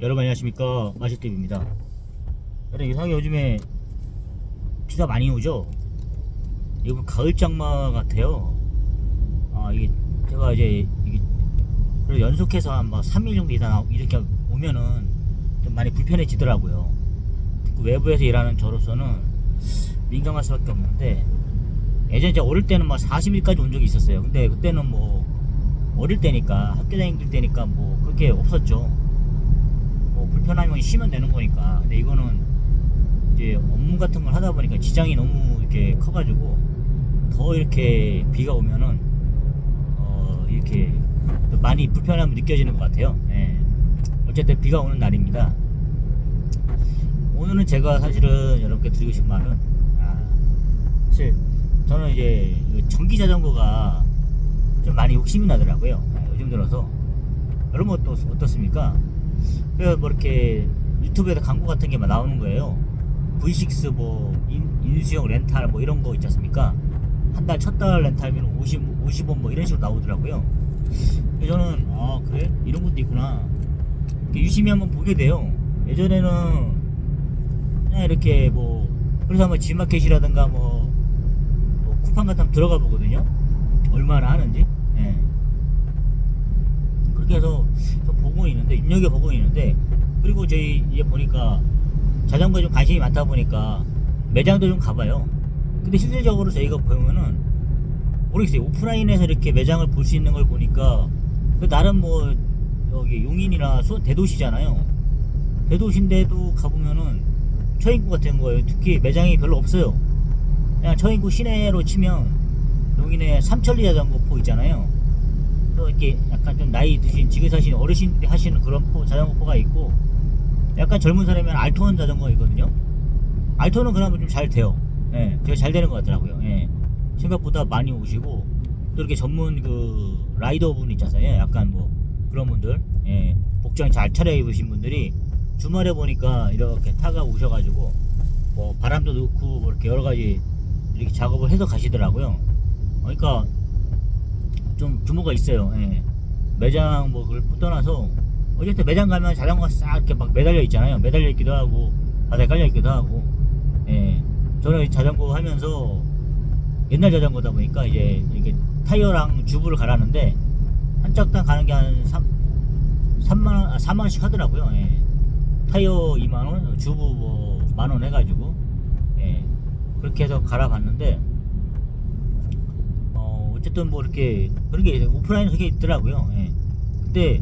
여러분 안녕하십니까? 마실TV입니다. 여러분 이상하게 요즘에 비가 많이 오죠? 이거 가을 장마 같아요. 아 이게 제가 이제 이게 그래도 연속해서 한 막 3일 정도 이상 이렇게 오면은 좀 많이 불편해지더라고요. 그 외부에서 일하는 저로서는 민감할 수밖에 없는데 예전에 제가 어릴 때는 막 40일까지 온 적이 있었어요. 근데 그때는 뭐 어릴 때니까 학교 다닐 때니까 뭐 그렇게 없었죠 뭐 불편하면 쉬면 되는 거니까. 근데 이거는 이제 업무 같은 걸 하다 보니까 지장이 너무 이렇게 커가지고 더 이렇게 비가 오면은 어 이렇게 많이 불편함이 느껴지는 것 같아요. 예. 어쨌든 비가 오는 날입니다. 오늘은 제가 사실은 여러분께 드리고 싶은 말은 아, 사실 저는 이제 이 전기 자전거가 좀 많이 욕심이 나더라고요. 예, 요즘 들어서. 여러분 또 어떻습니까? 그래서 뭐 이렇게 유튜브에서 광고 같은 게 막 나오는 거예요. V6 뭐 인, 인수형 렌탈 뭐 이런 거 있지 않습니까? 한 달 첫 달 렌탈비는 50, 50원 뭐 이런 식으로 나오더라고요. 그래서 저는 아 그래? 이런 것도 있구나. 유심히 한번 보게 돼요. 예전에는 그냥 이렇게 뭐 그래서 뭐 지마켓이라든가 뭐, 뭐 쿠팡 같은 거 들어가 보거든요. 얼마나 하는지. 예. 그렇게 해서 좀 보고 있는데 입력해 보고 있는데 그리고 저희 이제 보니까 자전거에 좀 관심이 많다 보니까 매장도 좀 가봐요. 근데 실질적으로 저희가 보면은 모르겠어요. 오프라인에서 이렇게 매장을 볼 수 있는 걸 보니까 그 나름 뭐 여기 용인이나 수, 대도시잖아요. 대도시인데도 가보면은 처인구 같은 거예요. 특히 매장이 별로 없어요. 그냥 처인구 시내로 치면 용인에 삼천리 자전거포 있잖아요. 또 이렇게 약간 좀 나이 드신 지금 사시는 어르신들이 하시는 그런 포, 자전거포가 있고 약간 젊은 사람이면 알톤 자전거 있거든요. 알톤은 그나마 좀 잘 돼요. 예, 되게 잘 되는 것 같더라고요. 예. 생각보다 많이 오시고 또 이렇게 전문 그 라이더 분 있잖아요. 약간 뭐 그런 분들, 예, 복장 잘 차려입으신 분들이 주말에 보니까 이렇게 타가 오셔가지고 뭐 바람도 넣고 뭐 이렇게 여러 가지 이렇게 작업을 해서 가시더라고요. 그러니까 좀 규모가 있어요. 예. 매장 뭐 그걸 떠나서 어쨌든 매장 가면 자전거가 싹 이렇게 막 매달려 있잖아요. 매달려 있기도 하고 바닥에 깔려 있기도 하고. 예. 저는 자전거 하면서 옛날 자전거다 보니까 이제 이렇게 타이어랑 주부를 갈았는데 한 짝당 가는 게 한 3, 3만 원, 아, 4만 원씩 하더라고요. 예. 타이어 2만 원, 주부 뭐 만 원 해가지고 예. 그렇게 해서 갈아봤는데 어, 어쨌든 뭐 이렇게 그런 게 오프라인 그게 있더라고요. 예. 근데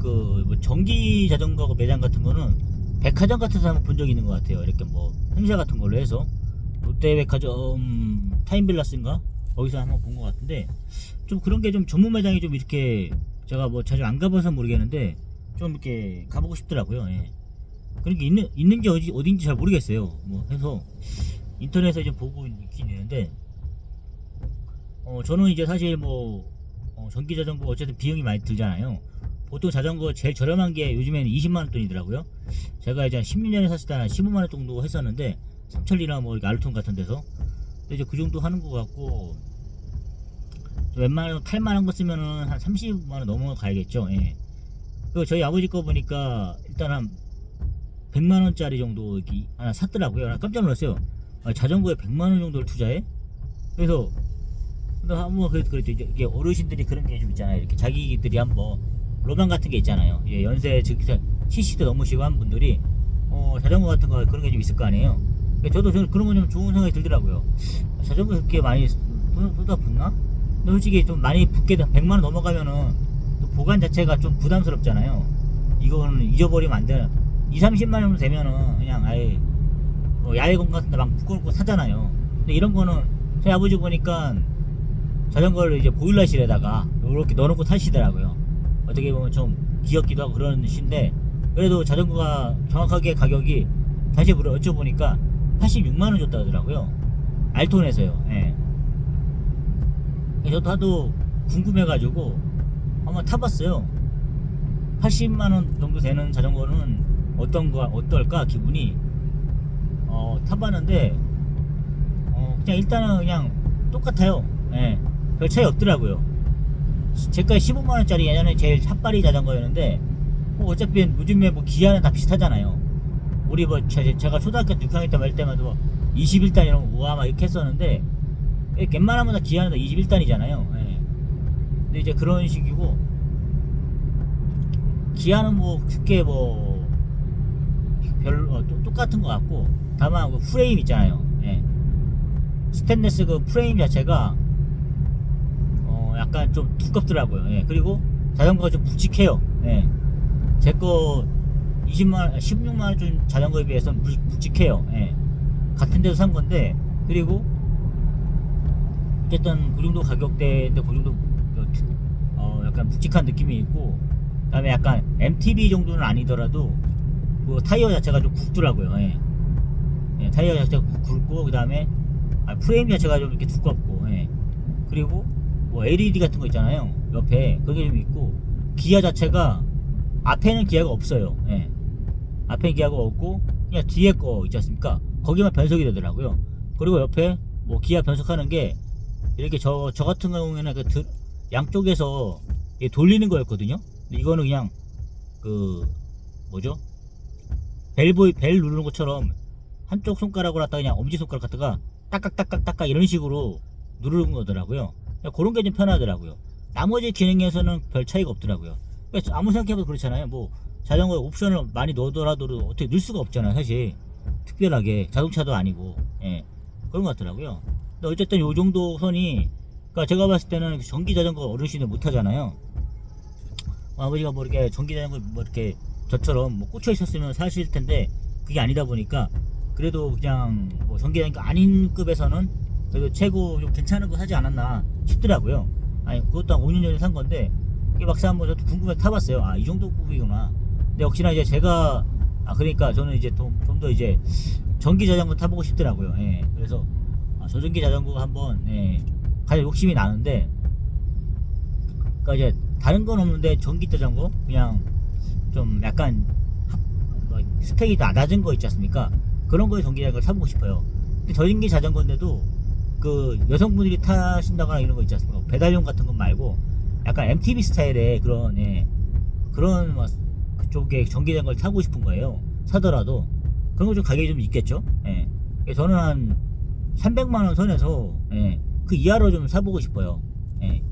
그 뭐 전기 자전거 매장 같은 거는 백화점 같은 데서 한번 본 적이 있는 것 같아요. 이렇게 뭐 행사 같은 걸로 해서 롯데백화점 타임빌라스인가 거기서 한번 본 것 같은데 좀 그런 게 좀 전문 매장이 좀 이렇게 제가 뭐 자주 안 가봐서 모르겠는데 좀 이렇게 가보고 싶더라고요. 예. 그런 게 있는 있는 게 어디 어딘지 잘 모르겠어요. 뭐 해서 인터넷에 좀 보고 있긴 있는데 어 저는 이제 사실 뭐 어, 전기 자전거 어쨌든 비용이 많이 들잖아요. 보통 자전거 제일 저렴한 게 요즘에는 20만 원 돈이더라고요. 제가 이제 한 16년에 샀을 때 한 15만 원 정도 했었는데 삼천리나 뭐 이렇게 알톤 같은 데서 근데 이제 그 정도 하는 것 같고 웬만하면 탈만한 거 쓰면은 한 30만 원 넘어가야겠죠. 예. 그리고 저희 아버지 거 보니까 일단 한 100만 원짜리 정도 이렇게 하나 샀더라고요. 나 깜짝 놀랐어요. 아, 자전거에 100만 원 정도를 투자해? 그래서 근데 한번 그래도. 이제 이게 어르신들이 그런 게 좀 있잖아요. 이렇게 자기들이 한번 로망 같은 게 있잖아요. 예, 연세 즉 70대 넘으시고 한 분들이 어, 자전거 같은 거 그런 게 좀 있을 거 아니에요. 그러니까 저도 저는 그런 거좀 좋은 생각이 들더라고요. 아, 자전거 그렇게 많이 쏟- 쏟아붓나? 근데 솔직히 좀 많이 돼 100만 원 넘어가면은 또 보관 자체가 좀 부담스럽잖아요. 이거는 잊어버리면 안 되는 2, 30만 원 되면은 그냥 아예 뭐 야외공 같은 데 막 묶어놓고 사잖아요. 근데 이런 거는 저희 아버지 보니까 자전거를 이제 보일러실에다가 이렇게 넣어놓고 타시더라고요. 어떻게 보면 좀 귀엽기도 하고 그런 신데 그래도 자전거가 정확하게 가격이 다시 여쭤보니까 86만 원 줬다 하더라고요. 알톤에서요. 예. 저도 하도 궁금해가지고 한번 타봤어요. 80만 원 정도 되는 자전거는 어떤가 어떨까 기분이 어 타봤는데 어 그냥 일단은 그냥 똑같아요. 예. 별 차이 없더라고요. 제가 15만 원짜리 예전에 제일 핫바리 자전거였는데 뭐 어차피 요즘에 뭐 기아는 다 비슷하잖아요. 우리 뭐 제, 제가 초등학교 6학년 때 말 때마다 뭐 21단 이런 거 우와 막 이렇게 했었는데 예, 웬만하면 다 기아는 다 21단이잖아요. 예. 근데 이제 그런 식이고 기아는 뭐 크게 뭐 별, 어, 또- 똑같은 것 같고 다만 그 프레임 있잖아요. 예. 스테인레스 그 프레임 자체가 어 약간 좀 두껍더라고요. 예. 그리고 자전거가 좀 묵직해요. 예. 제거 20만 16만 원 준 자전거에 비해서 무, 묵직해요. 예. 같은 데서 산 건데 그리고 어쨌든 그 정도 가격대인데 그 정도 그 두- 어 약간 묵직한 느낌이 있고 그다음에 약간 MTB 정도는 아니더라도 그 타이어 자체가 좀 굵더라고요. 예. 예, 타이어 자체가 굵- 굵고 그다음에 아, 프레임 자체가 좀 이렇게 두껍고 예. 그리고 뭐 LED 같은 거 있잖아요. 옆에 그게 좀 있고 기아 자체가 앞에는 기아가 없어요. 예. 앞에 기아가 없고 그냥 뒤에 거 있지 않습니까? 거기만 변속이 되더라고요. 그리고 옆에 뭐 기아 변속하는 게 이렇게 저, 저 같은 경우에는 그 드- 양쪽에서 돌리는 거였거든요. 이거는 그냥 그 뭐죠? 벨보이 벨 누르는 것처럼 한쪽 손가락으로 갖다가 그냥 엄지 손가락 갖다가 딱딱딱딱딱딱 이런 식으로 누르는 거더라고요. 그냥 그런 게 좀 편하더라고요. 나머지 기능에서는 별 차이가 없더라고요. 아무 생각해봐도 그렇잖아요. 뭐 자전거에 옵션을 많이 넣더라도 어떻게 넣을 수가 없잖아요. 사실 특별하게 자동차도 아니고 예 그런 것 같더라고요. 근데 어쨌든 요 정도 선이 그러니까 제가 봤을 때는 전기 자전거 어르신들 못 하잖아요. 뭐 아버지가 뭐 이렇게 전기 자전거 뭐 이렇게 저처럼 뭐 꽂혀 있었으면 사실 텐데 그게 아니다 보니까 그래도 그냥 뭐 전기 자전거 아닌 급에서는 그래도 최고 좀 괜찮은 거 사지 않았나 싶더라고요. 아니 그것도 한 5년 전에 산 건데 이게 막상 한번 저도 궁금해 서 타봤어요. 아 이 정도 급이구나. 근데 역시나 이제 제가 아 그러니까 저는 이제 좀더 이제 전기 자전거 타보고 싶더라고요. 예. 그래서 아, 저전기 자전거가 한번 예, 가장 욕심이 나는데 그러니까 이제 다른 건 없는데 전기 자전거 그냥 좀 약간 합- 뭐 스펙이 다 낮은 거 있지 않습니까? 그런 거에 전기 자전거를 타보고 싶어요. 근데 전기 자전거인데도 그 여성분들이 타신다거나 이런 거 있지 않습니까? 배달용 같은 것 말고 약간 MTB 스타일의 그런 예, 그런 뭐 그쪽에 전기 자전거를 타고 싶은 거예요. 사더라도 그런 거 좀 가격이 좀 있겠죠. 예. 저는 한 300만 원 선에서 예, 그 이하로 좀 사보고 싶어요. 예.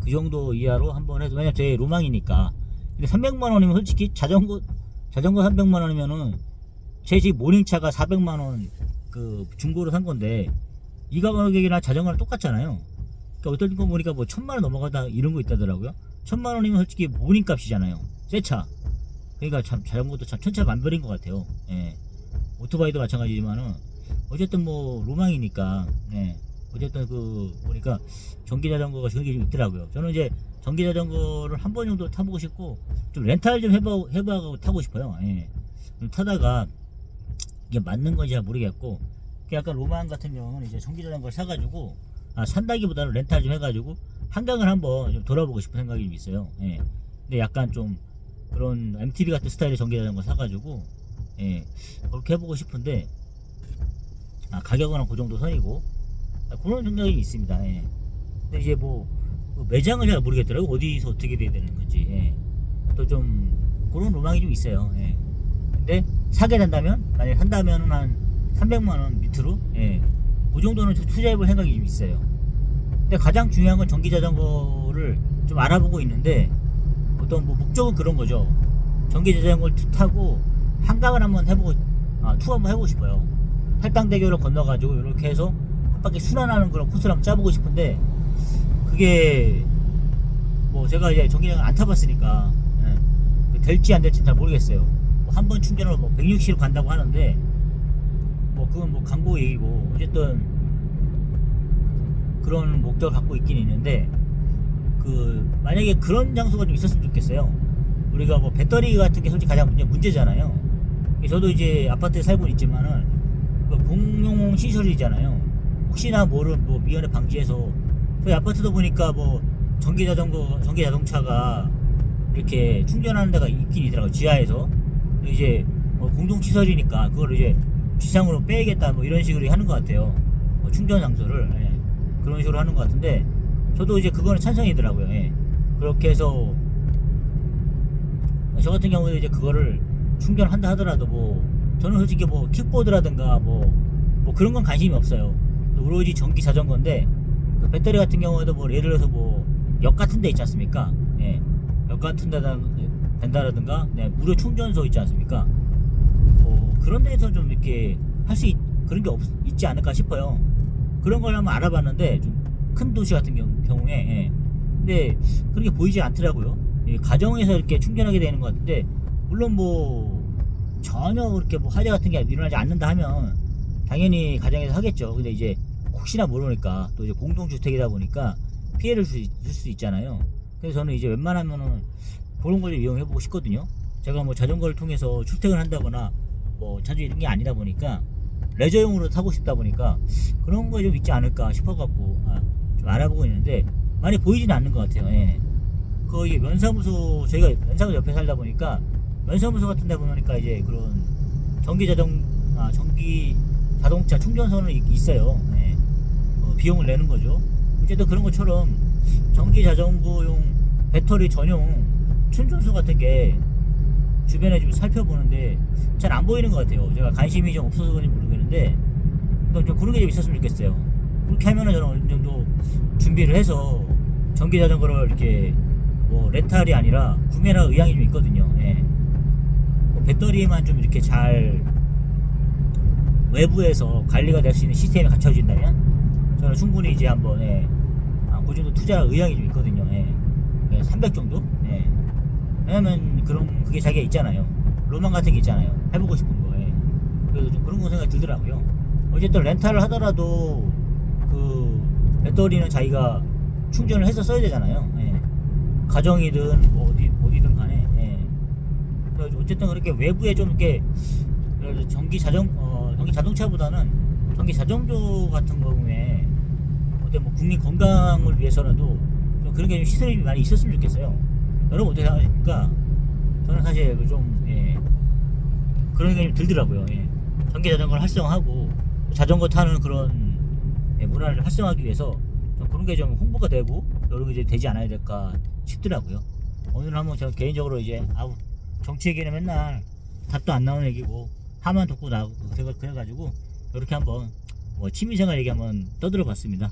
그 정도 이하로 한번 해서 왜냐면 제 로망이니까. 근데 300만 원이면 솔직히 자전거 자전거 300만 원이면은 제 집 모닝차가 400만 원 그 중고로 산 건데 이 가격이나 자전거랑 똑같잖아요. 그러니까 어떨 거 보니까 뭐 천만 원 넘어가다 이런 거 있다더라고요. 천만 원이면 솔직히 모닝 값이잖아요. 새 차. 그러니까 참 자전거도 참 천차만별인 것 같아요. 예. 오토바이도 마찬가지지만은 어쨌든 뭐 로망이니까 예. 어쨌든 그 보니까 전기 자전거가 그런 게좀 있더라고요. 저는 이제 전기 자전거를 한 번 정도 타보고 싶고 좀 렌탈 좀 해봐 해봐고 타고 싶어요. 예. 좀 타다가 이게 맞는 건지 잘 모르겠고 그 약간 로망 같은 경우는 이제 전기 자전거를 사가지고 아 산다기보다는 렌탈 좀 해가지고 한강을 한번 좀 돌아보고 싶은 생각이 좀 있어요. 예. 근데 약간 좀 그런 MTB 같은 스타일의 전기 자전거 사가지고 예 그렇게 해보고 싶은데 아, 가격은 그 정도 선이고 아, 그런 생각이 있습니다. 예. 근데 이제 뭐, 그 매장을 잘 모르겠더라고 어디서 어떻게 돼야 되는 건지 예. 또좀 그런 로망이 좀 있어요. 예. 근데 사게 된다면 만약 에 산다면은 한 300만 원 밑으로 예. 그 정도는 좀 투자해볼 생각이 좀 있어요. 근데 가장 중요한 건 전기 자전거를 좀 알아보고 있는데 어떤 뭐 목적은 그런 거죠. 전기 자전거를 타고 한강을 한번 해보고 아, 투어 한번 해보고 싶어요. 팔당대교를 건너가지고 이렇게 해서 한 바퀴 순환하는 그런 코스를 한번 짜보고 싶은데 그게 뭐 제가 이제 전기 자전거 안 타봤으니까 예, 그 될지 안 될지 잘 모르겠어요. 뭐 한번 충전을 뭐 160km 간다고 하는데 뭐 그건 뭐 광고 얘기고 어쨌든 그런 목적을 갖고 있긴 있는데 그 만약에 그런 장소가 좀 있었으면 좋겠어요. 우리가 뭐 배터리 같은 게 솔직히 가장 문제, 문제잖아요. 저도 이제 아파트에 살고 있지만은 그 공용 시설이잖아요. 혹시나 모를 뭐 미연에 방지해서 저희 아파트도 보니까 뭐 전기 자전거, 전기 자동차가 이렇게 충전하는 데가 있긴 있더라고요. 지하에서 이제 뭐 공동 시설이니까 그걸 이제 지상으로 빼야겠다 뭐 이런 식으로 하는 것 같아요. 뭐 충전 장소를 예. 그런 식으로 하는 것 같은데 저도 이제 그거는 찬성이더라고요. 예. 그렇게 해서 저 같은 경우에 이제 그거를 충전한다 하더라도 뭐 저는 솔직히 뭐 킥보드라든가 뭐, 뭐 그런 건 관심이 없어요. 오로지 전기 자전거인데 그 배터리 같은 경우에도 뭐 예를 들어서 뭐 역 같은 데 있지 않습니까? 예. 역 같은 데다 된다라든가 네, 무료 충전소 있지 않습니까? 뭐 그런 데서 좀 이렇게 할 수 그런 게 없, 있지 않을까 싶어요. 그런 걸 한번 알아봤는데 좀 큰 도시 같은 경우, 경우에 예. 근데 그런 게 보이지 않더라고요. 예, 가정에서 이렇게 충전하게 되는 것 같은데 물론 뭐 전혀 그렇게 뭐 화재 같은 게 일어나지 않는다 하면 당연히 가정에서 하겠죠. 근데 이제 혹시나 모르니까 또 이제 공동주택이다 보니까 피해를 줄 수 있잖아요. 그래서 저는 이제 웬만하면은 그런 걸 이용해 보고 싶거든요. 제가 뭐 자전거를 통해서 출퇴근을 한다거나 뭐 자주 이런 게 아니다 보니까 레저용으로 타고 싶다 보니까 그런 거 좀 있지 않을까 싶어갖고 아, 좀 알아보고 있는데 많이 보이지는 않는 것 같아요. 예. 거기 면사무소 저희가 면사무소 옆에 살다 보니까 면사무소 같은 데 보니까 이제 그런 전기 자동 아 전기 자동차 충전소는 있- 있어요. 예. 어, 비용을 내는 거죠. 어쨌든 그런 것처럼 전기 자전거용 배터리 전용 충전소 같은 게 주변에 좀 살펴보는데 잘 안 보이는 것 같아요. 제가 관심이 좀 없어서 그런지 모르겠는데 좀, 좀 그런 게 좀 있었으면 좋겠어요. 그렇게 하면은 저는 어느 정도 준비를 해서 전기 자전거를 이렇게 뭐 렌탈이 아니라 구매할 의향이 좀 있거든요. 예. 뭐 배터리에만 좀 이렇게 잘 외부에서 관리가 될 수 있는 시스템이 갖춰진다면 저는 충분히 이제 한번 예, 아, 그 정도 투자 의향이 좀 있거든요. 예. 예, 300 정도? 예. 왜냐면 그런 그게 자기가 있잖아요. 로망 같은 게 있잖아요. 해보고 싶은 거. 예. 그래서 좀 그런 거 생각이 들더라고요. 어쨌든 렌탈을 하더라도 그 배터리는 자기가 충전을 해서 써야 되잖아요. 예. 가정이든 뭐 어디 어디든 간에. 예. 그래서 어쨌든 그렇게 외부에 좀 이렇게 전기 자전 어, 전기 자동차보다는 전기 자전거 같은 경우에 어떤 뭐 국민 건강을 위해서라도 좀 그런 게 좀 시설이 좀 많이 있었으면 좋겠어요. 여러분 어떻게 생각하십니까? 저는 사실 그좀 예, 그런 게좀 들더라고요. 예. 전기 자전거를 활성화하고 자전거 타는 그런 예, 문화를 활성화하기 위해서 좀 그런 게 좀 홍보가 되고 여러 게 이제 되지 않아야 될까 싶더라고요. 오늘 한번 저 개인적으로 이제 아우 정치 얘기는 맨날 답도 안 나오는 얘기고 하만 돋고 나고 그래- 그래가지고 이렇게 한번 뭐 취미생활 얘기 한번 떠들어 봤습니다.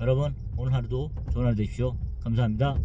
여러분 오늘 하루도 좋은 하루 되십시오. 감사합니다.